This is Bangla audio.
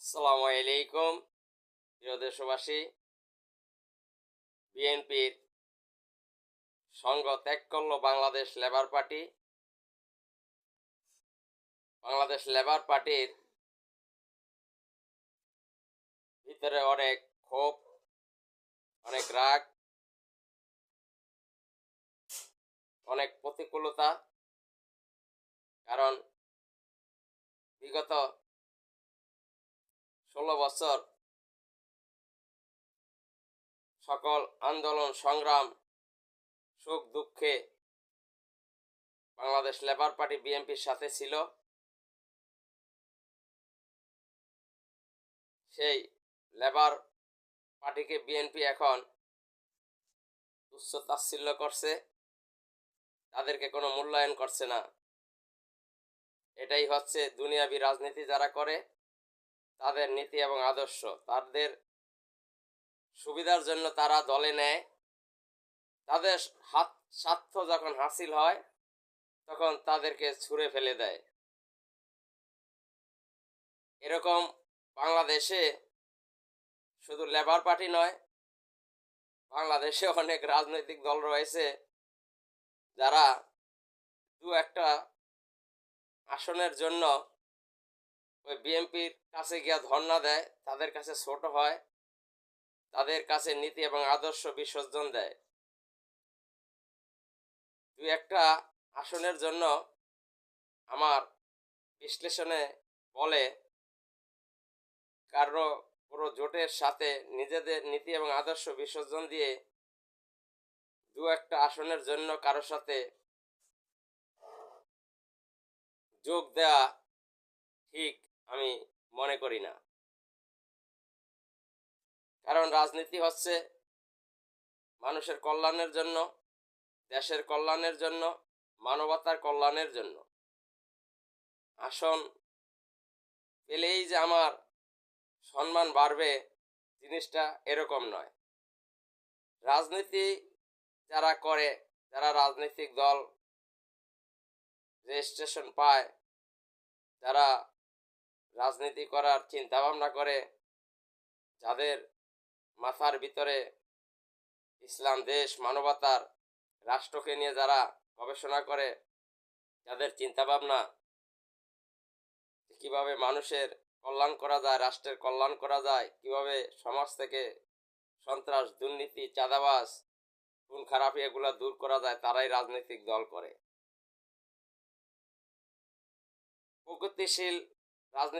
আসসালামু আলাইকুম, প্রিয় দেশবাসী। বিএনপির সঙ্গ ত্যাগ করল Bangladesh Labour Party. Bangladesh Labour পার্টির ভিতরে অনেক ক্ষোভ, অনেক রাগ, অনেক প্রতিকূলতা। কারণ বিগত ষোলো বছর। সকল আন্দোলন, সংগ্রাম, সুখ, দুঃখে বাংলাদেশ লেবার পার্টি বিএনপির সাথে ছিল। সেই লেবার পার্টিকে বিএনপি এখন তুচ্ছ তাচ্ছিল্য করছে। তাদেরকে কোনো মূল্যায়ন করছে না। এটাই হচ্ছে দুনিয়াবি রাজনীতি যারা করে। তাদের নীতি এবং আদর্শ। তাদের সুবিধার জন্য তারা দলে নেয়। তাদের হাত, স্বার্থ যখন হাসিল হয়, তখন তাদেরকে ছুঁড়ে ফেলে দেয়। এরকম বাংলাদেশে শুধু লেবার পার্টি নয়, বাংলাদেশে অনেক রাজনৈতিক দল রয়েছে যারা দু একটা আসনের জন্য ওই বিএনপির কাছে গিয়া ধর্ণা দেয়, তাদের কাছে ছোট হয়, তাদের কাছে নীতি এবং আদর্শ বিসর্জন দেয়। দু একটা আসনের জন্য আমার বিশ্লেষণে বলে, কারও পুরো জোটের সাথে নিজেদের নীতি এবং আদর্শ বিসর্জন দিয়ে দু একটা আসনের জন্য কারোর সাথে যোগ দেওয়া ঠিক আমি মনে করি না। কারণ রাজনীতি হচ্ছে মানুষের কল্যাণের জন্য, দেশের কল্যাণের জন্য, মানবতার কল্যাণের জন্য। আসন পেলেই যে আমার সম্মান বাড়বে জিনিসটা এরকম নয়। রাজনীতি যারা করে, যারা রাজনৈতিক দল, রেজিস্ট্রেশন পায়, যারা রাজনীতি করার চিন্তা ভাবনা করে যাদের মাথার ভিতরে ইসলাম, দেশ, মানবতার রাষ্ট্রকে নিয়ে যারা গবেষণা করে, যাদের চিন্তা ভাবনা কীভাবে মানুষের কল্যাণ করা যায়, রাষ্ট্রের কল্যাণ করা যায়, কীভাবে সমাজ থেকে সন্ত্রাস, দুর্নীতি চাঁদাবাস খুন, খারাপি এগুলো দূর করা যায়, তারাই রাজনৈতিক দল করে। প্রগতিশীল রাজনীতি